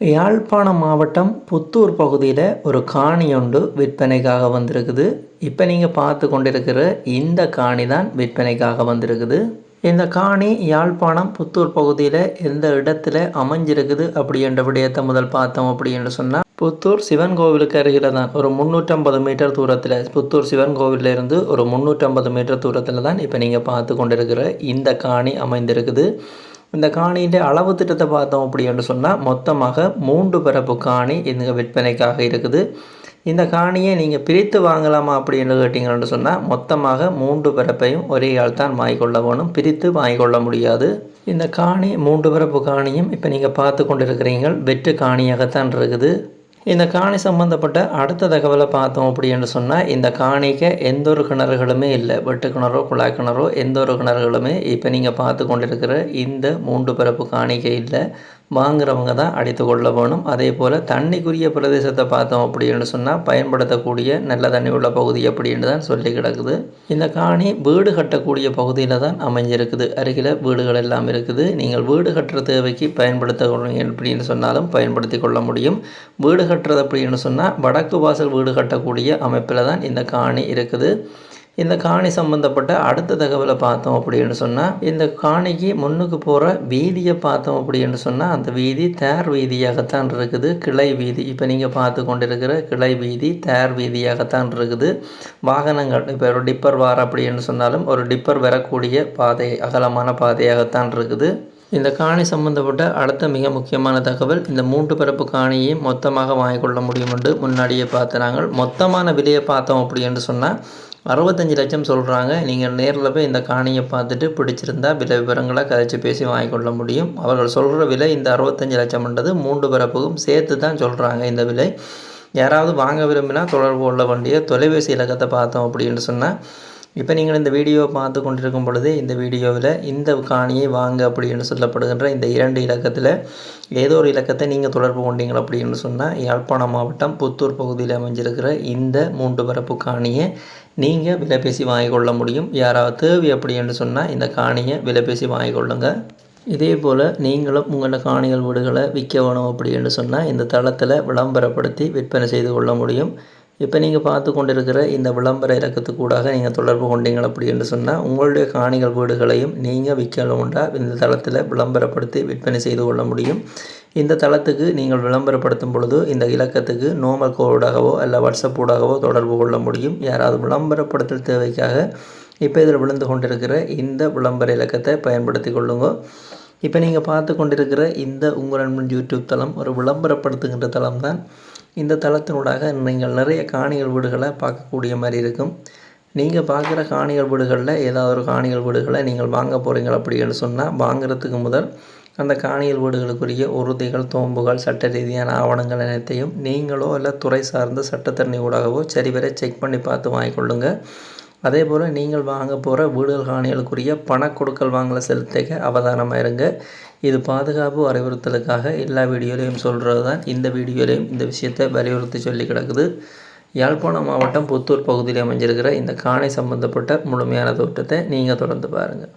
யாழ்ப்பாணம் மாவட்டம் புத்தூர் பகுதியில் ஒரு காணி ஒன்று விற்பனைக்காக வந்திருக்குது. இப்போ நீங்கள் பார்த்து கொண்டிருக்கிற இந்த காணி தான் விற்பனைக்காக வந்திருக்குது. இந்த காணி யாழ்ப்பாணம் புத்தூர் பகுதியில் எந்த இடத்துல அமைஞ்சிருக்குது அப்படி என்ற விடயத்தை முதல் பார்த்தோம் அப்படின்னு சொன்னால் புத்தூர் சிவன் கோவிலுக்கு அருகில் தான். ஒரு முந்நூற்றம்பது மீட்டர் தூரத்தில் புத்தூர் சிவன் கோவிலிருந்து ஒரு முந்நூற்றம்பது மீட்டர் தூரத்தில் தான் இப்போ நீங்கள் பார்த்து கொண்டிருக்கிற இந்த காணி அமைந்திருக்குது. இந்த காணியின் அளவு திட்டத்தை பார்த்தோம் அப்படின்னு சொன்னால் மொத்தமாக மூன்று பரப்பு காணி இந்த விற்பனைக்காக இருக்குது. இந்த காணியை நீங்கள் பிரித்து வாங்கலாமா அப்படின்னு கேட்டிங்கன்னு சொன்னால் மொத்தமாக மூன்று பரப்பையும் ஒரே ஆள் தான் வாங்கிக்கொள்ள வேணும். பிரித்து வாங்கிக்கொள்ள முடியாது. இந்த காணி மூன்று பரப்பு காணியும் இப்போ நீங்கள் பார்த்து கொண்டு இருக்கிறீங்க வெற்று காணியாகத்தான் இருக்குது. இந்த காணி சம்மந்தப்பட்ட அடுத்த தகவலை பார்த்தோம் அப்படின்னு சொன்னால் இந்த காணிக்கை எந்த ஒரு கிணறுகளுமே இல்லை. வெட்டு கிணறோ குழாய் கிணறோ எந்த ஒரு கிணறுகளுமே இப்போ நீங்கள் பார்த்து கொண்டிருக்கிற இந்த மூன்று பிறப்பு காணிக்கை இல்லை. வாங்குறவங்க தான் அடித்து கொள்ள வேணும். அதே போல் தண்ணிக்குரிய பிரதேசத்தை பார்த்தோம் அப்படின்னு சொன்னால் பயன்படுத்தக்கூடிய நல்ல தண்ணி உள்ள பகுதி அப்படின்னு தான் சொல்லி கிடக்குது. இந்த காணி வீடு கட்டக்கூடிய பகுதியில் தான் அமைஞ்சிருக்குது. அருகில் வீடுகள் எல்லாம் இருக்குது. நீங்கள் வீடு கட்டுற தேவைக்கு பயன்படுத்த அப்படின்னு சொன்னாலும் பயன்படுத்தி கொள்ள முடியும். வீடு கட்டுறது அப்படின்னு சொன்னால் வடக்கு வாசல் வீடு கட்டக்கூடிய அமைப்பில் தான் இந்த காணி இருக்குது. இந்த காணி சம்மந்தப்பட்ட அடுத்த தகவலை பார்த்தோம் அப்படின்னு சொன்னால் இந்த காணிக்கு முன்னுக்கு போகிற வீதியை பார்த்தோம் அப்படின்னு சொன்னால் அந்த வீதி தேர் வீதியாகத்தான் இருக்குது கிளை வீதி. இப்போ நீங்கள் பார்த்து கொண்டிருக்கிற கிளை வீதி தேர் வீதியாகத்தான் இருக்குது. வாகனங்கள் இப்போ ஒரு டிப்பர் வார அப்படின்னு சொன்னாலும் ஒரு டிப்பர் வரக்கூடிய பாதை அகலமான பாதையாகத்தான் இருக்குது. இந்த காணி சம்பந்தப்பட்ட அடுத்த மிக முக்கியமான தகவல் இந்த மூன்று பிறப்பு காணியை மொத்தமாக வாங்கிக்கொள்ள முடியும் என்று முன்னாடியே பார்த்து நாங்கள் மொத்தமான விலையை பார்த்தோம் அப்படின்னு சொன்னால் அறுபத்தஞ்சு லட்சம் சொல்கிறாங்க நீங்கள் நேரில் போய் இந்த காணியை பார்த்துட்டு பிடிச்சிருந்தா விலை விவரங்களை கதைச்சி பேசி வாங்கிக்கொள்ள முடியும். அவர்கள் சொல்கிற விலை இந்த அறுபத்தஞ்சு லட்சம்ன்றது மூன்று பிறப்புக்கும் சேர்த்து தான் சொல்கிறாங்க இந்த விலை. யாராவது வாங்க விரும்பினா தொடர்பு கொள்ள வேண்டிய தொலைபேசி இலக்கத்தை பார்த்தோம் அப்படின்னு சொன்னால் இப்போ நீங்கள் இந்த வீடியோவை பார்த்து கொண்டிருக்கும் பொழுது இந்த வீடியோவில் இந்த காணியை வாங்க அப்படின்னு சொல்லப்படுகின்ற இந்த இரண்டு இலக்கத்தில் ஏதோ ஒரு இலக்கத்தை நீங்கள் தொடர்பு கொண்டீங்க அப்படின்னு சொன்னால் யாழ்ப்பாணம் மாவட்டம் புத்தூர் பகுதியில் அமைஞ்சிருக்கிற இந்த மூன்று பரப்பு காணியை நீங்கள் விலை பேசி வாங்கிக்கொள்ள முடியும். யாராவது தேவை அப்படின்னு சொன்னால் இந்த காணியை விலை பேசி கொள்ளுங்கள் இதே போல் நீங்களும் உங்களோட காணிகள் வீடுகளை விற்க வேணும் அப்படின்னு சொன்னால் இந்த தளத்தில் விளம்பரப்படுத்தி விற்பனை செய்து கொள்ள முடியும். இப்போ நீங்கள் பார்த்து கொண்டிருக்கிற இந்த விளம்பர இலக்கத்துக்கூடாக நீங்கள் தொடர்பு கொண்டீங்க அப்படி என்று சொன்னால் உங்களுடைய காணிகள் வீடுகளையும் நீங்கள் விற்கணும்டா இந்த தளத்தில் விளம்பரப்படுத்தி விற்பனை செய்து கொள்ள முடியும். இந்த தளத்துக்கு நீங்கள் விளம்பரப்படுத்தும் பொழுது இந்த இலக்கத்துக்கு நோமல் கோடாகவோ அல்ல வாட்ஸ்அப் ஊடாகவோ தொடர்பு கொள்ள முடியும். யாராவது விளம்பரப்படுத்தல் தேவைக்காக இப்போ இதில் விழுந்து கொண்டிருக்கிற இந்த விளம்பர இலக்கத்தை பயன்படுத்தி கொள்ளுங்க. இப்போ நீங்கள் பார்த்து கொண்டிருக்கிற இந்த உங்கள் நண்பன் யூடியூப் தளம் ஒரு விளம்பரப்படுத்துகின்ற தளம் தான் இந்த தளத்தினூடாக நீங்கள் நிறைய காணிகள் வீடுகளை பார்க்கக்கூடிய மாதிரி இருக்கும். நீங்கள் பார்க்குற காணிகள் வீடுகளில் ஏதாவது ஒரு காணிகள் வீடுகளை நீங்கள் வாங்க போகிறீங்க அப்படின்னு சொன்னால் வாங்குறதுக்கு முதல் அந்த காணிகள் வீடுகளுக்குரிய உறுதிகள் தோம்புகள் சட்ட ரீதியான ஆவணங்கள் அனைத்தையும் நீங்களோ இல்லை துறை சார்ந்த சட்டத்தரணி ஊடாகவோ சரிவர செக் பண்ணி பார்த்து வாங்கிக்கொள்ளுங்கள் அதே போல் நீங்கள் வாங்க போகிற வீடுகள் காணிகளுக்குரிய பண கொடுக்கல் வாங்கலை செலுத்திக்க அவதானமாக இருங்க. இது பாதுகாப்பு அறிவுறுத்தலுக்காக எல்லா வீடியோலையும் சொல்கிறது தான் இந்த வீடியோலையும் இந்த விஷயத்தை வலியுறுத்தி சொல்லி கிடக்குது. யாழ்ப்பாணம் மாவட்டம் புத்தூர் பகுதியில் அமைஞ்சிருக்கிற இந்த காணை சம்பந்தப்பட்ட முழுமையான தோட்டத்தை நீங்கள் தொடர்ந்து பாருங்கள்